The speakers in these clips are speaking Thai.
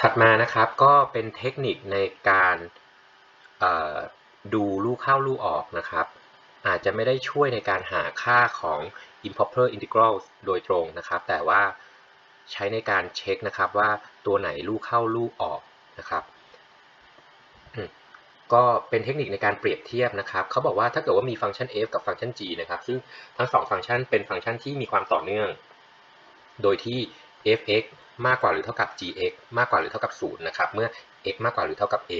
ถัดมานะครับก็เป็นเทคนิคในการดูลูกเข้าลูกออกนะครับ อาจจะไม่ได้ช่วยในการหาค่าของ improper integral โดยตรงนะครับ แต่ว่าใช้ในการเช็คนะครับว่าตัวไหนลูกเข้าลูกออกนะครับ ก็เป็นเทคนิคในการเปรียบเทียบนะครับเขาบอกว่าถ้าเกิดว่ามีฟังก์ชัน f กับฟังก์ชัน g นะครับ ซึ่งทั้งสองฟังก์ชันเป็นฟังก์ชันที่มีความต่อเนื่อง โดยที่ f(x) มากกว่าหรือเท่ากับ gx มากกว่าหรือเท่ากับ 0 นะครับ เมื่อ x มากกว่าหรือเท่ากับ a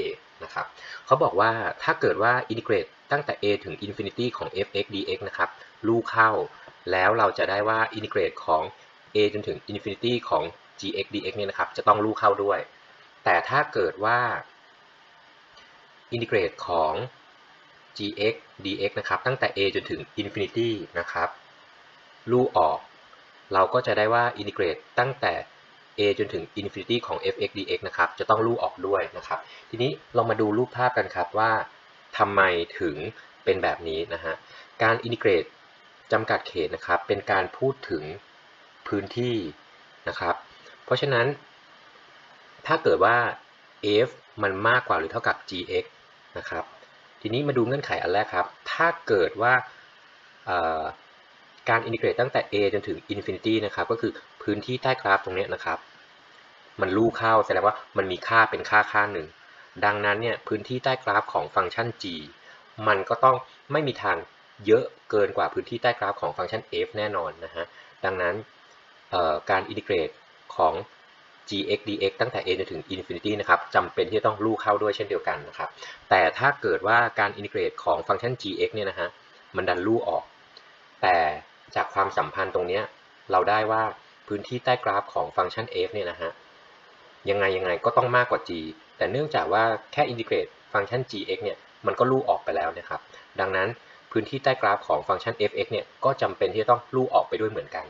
นะครับเขาบอกว่าถ้าเกิดว่าอินทิเกรตตั้งแต่ a ถึง infinity ของ f(x) dx นะครับลูกเข้า แล้วเราจะได้ว่าอินทิเกรตของ a จนถึง infinity ของ gx dx เนี่ยนะครับ จะต้องลูกเข้าด้วย แต่ถ้าเกิดว่าอินทิเกรตของ gx dx นะครับ ตั้งแต่ a จนถึง infinity นะครับ ลูกออก เราก็จะได้ว่าอินทิเกรตตั้งแต่ a จนถึง infinity ของ f(x) dx นะครับ จะต้องลูกออกด้วยนะครับ ทีนี้เรามาดูรูปภาพกันครับว่าทำไมถึงเป็นแบบนี้นะฮะ การอินทิเกรตจำกัดเขตนะครับ เป็นการพูดถึงพื้นที่นะครับ เพราะฉะนั้น ถ้าเกิดว่า f มันมากกว่าหรือเท่ากับ gx นะครับ ทีนี้มาดูเงื่อนไขอันแรกครับ ถ้าเกิดว่าการอินทิเกรตตั้งแต่ a จนถึง infinity นะครับ ก็คือพื้นที่ใต้กราฟตรงนี้นะครับ มันลู่เข้าแสดงว่ามันมีค่าเป็นค่าค่าหนึ่ง ดังนั้นเนี่ยพื้นที่ใต้กราฟของฟังก์ชัน g มันก็ต้องไม่มีทางเยอะเกินกว่าพื้นที่ใต้กราฟของฟังก์ชัน f แน่นอนนะฮะ ดังนั้นการอินทิเกรตของ gx dx ตั้งแต่ a จนถึง infinity นะครับจำเป็นที่จะต้องลู่เข้าด้วยเช่นเดียวกันนะครับ แต่ถ้าเกิดว่าการอินทิเกรตของฟังก์ชัน gx เนี่ยนะฮะ มันดันลู่ออก แต่จากความสัมพันธ์ตรงนี้เราได้ว่าพื้นที่ใต้กราฟของฟังก์ชัน f เนี่ยนะฮะ ยังไงยังไงก็ต้องมากกว่า g แต่เนื่องจากว่าแค่อินทิเกรตฟังก์ชัน gx เนี่ยมันก็ลู่ออกไปแล้วนะครับ ดังนั้นพื้นที่ใต้กราฟของฟังก์ชัน fx เนี่ยก็จำเป็นที่จะต้องลู่ออกไปด้วยเหมือนกัน